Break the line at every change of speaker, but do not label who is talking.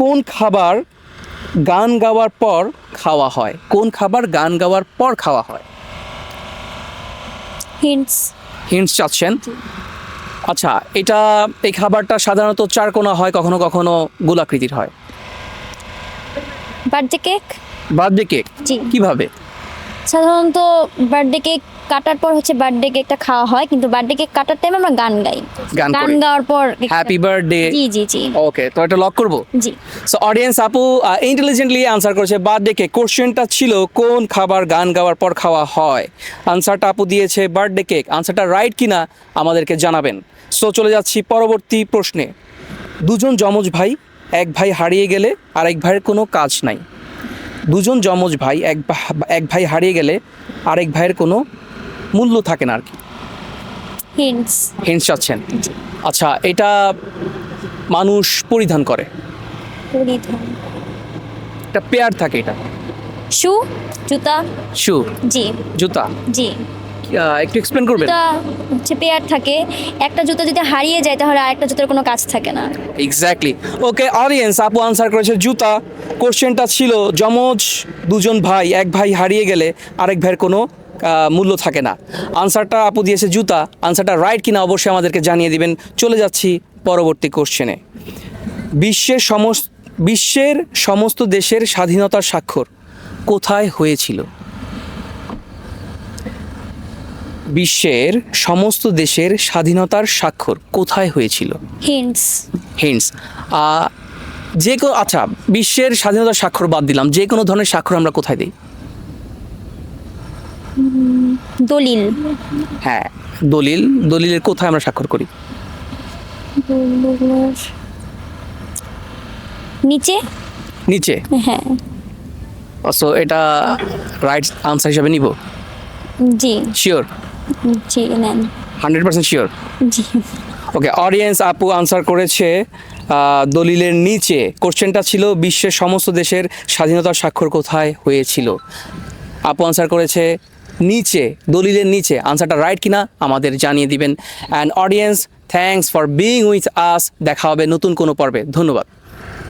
কোন খাবার গান গাওয়ার পর খাওয়া হয়? কোন খাবার গান গাওয়ার পর খাওয়া হয়?
হিন্টস
হিন্টস চাচ্ছেন? আচ্ছা এটা এই খাবারটা সাধারণত চারকোনা হয় কখনো কখনো গোলাকৃতির হয়।
বার্থডে কেক
বার্থডে কেক
জি।
কীভাবে?
সাধারণত বার্থডে কেক কাটার পর হচ্ছে বার্থডে কেকটা খাওয়া হয় কিন্তু বার্থডে কেক কাটার টাইমে আমরা গান গাই।
গান
গাওয়ার পর
হ্যাপি বার্থডে
জি জি জি।
ওকে তো এটা লক করব?
জি।
সো অডিয়েন্স আপু ইন্টেলিজেন্টলি আনসার করেছে বার্থডে কেক কোশ্চেনটা ছিল কোন খাবার গান গাওয়ার পর খাওয়া হয়? আনসারটা আপু দিয়েছে বার্থডে কেক আনসারটা রাইট কিনা আমাদেরকে জানাবেন। সো চলে যাচ্ছি পরবর্তী প্রশ্নে। দুজন যমজ ভাই এক ভাই হারিয়ে গেলে আর এক ভাইয়ের কোনো কাজ নাই। দুজন যমজ ভাই এক এক ভাই হারিয়ে গেলে আরেক ভাইয়ের কোনো মূল্য থাকে না আর কি।
হিন্টস
হিন্টস চাচ্ছেন। আচ্ছা এটা মানুষ পরিধান করে।
পরিধান।
একটা পেয়ার থাকে এটা।
শু? জুতা?
শু।
জি।
জুতা?
জি।
একটু এক্সপ্লেন করবেন?
জুতা হচ্ছে পেয়ার থাকে। একটা জুতা যদি হারিয়ে যায় তাহলে আরেকটা জুতার কোনো কাজ থাকে না।
এক্স্যাক্টলি ওকে অডিয়েন্স আপু আনসার করেছে জুতা। কোশ্চেনটা ছিল যমজ দুজন ভাই এক ভাই হারিয়ে গেলে আরেক ভাইয়ের কোনো মূল্য থাকে না। আনসারটা আপু দিয়েছে জুতা। আনসারটা রাইট কিনা অবশ্যই আমাদেরকে জানিয়ে দিবেন। চলে যাচ্ছি পরবর্তী কোশ্চেনে বিশ্বের সমস্ত বিশ্বের সমস্ত দেশের স্বাধীনতার স্বাক্ষর কোথায় হয়েছিল? বিশ্বের সমস্ত দেশের স্বাধীনতার স্বাক্ষর কোথায় হয়েছিল?
হিন্টস
হিন্টস যে আচ্ছা বিশ্বের স্বাধীনতার স্বাক্ষর বাদ দিলাম। যে কোনো ধরনের স্বাক্ষর আমরা কোথায় দিই?
দলিল।
হ্যাঁ দলিল দলিলের কোথায় আমরা স্বাক্ষর করি?
নিচে?
নিচে?
হ্যাঁ।
সো এটা রাইট আনসার হিসাবে নিব?
জি।
শিওর
জি নেন।
হান্ড্রেড পার্সেন্ট শিওর
জি।
ওকে অডিয়েন্স আপু আনসার করেছে দলিলের নিচে। কোশ্চেনটা ছিল বিশ্বের সমস্ত দেশের স্বাধীনতার স্বাক্ষর কোথায় হয়েছিল? আপু আনসার করেছে নিচে, দলিলের নিচে আনসারটা রাইট কিনা আমাদের জানিয়ে দিবেন। And audience thanks for being with us দেখা হবে নতুন কোনো পর্বে। ধন্যবাদ।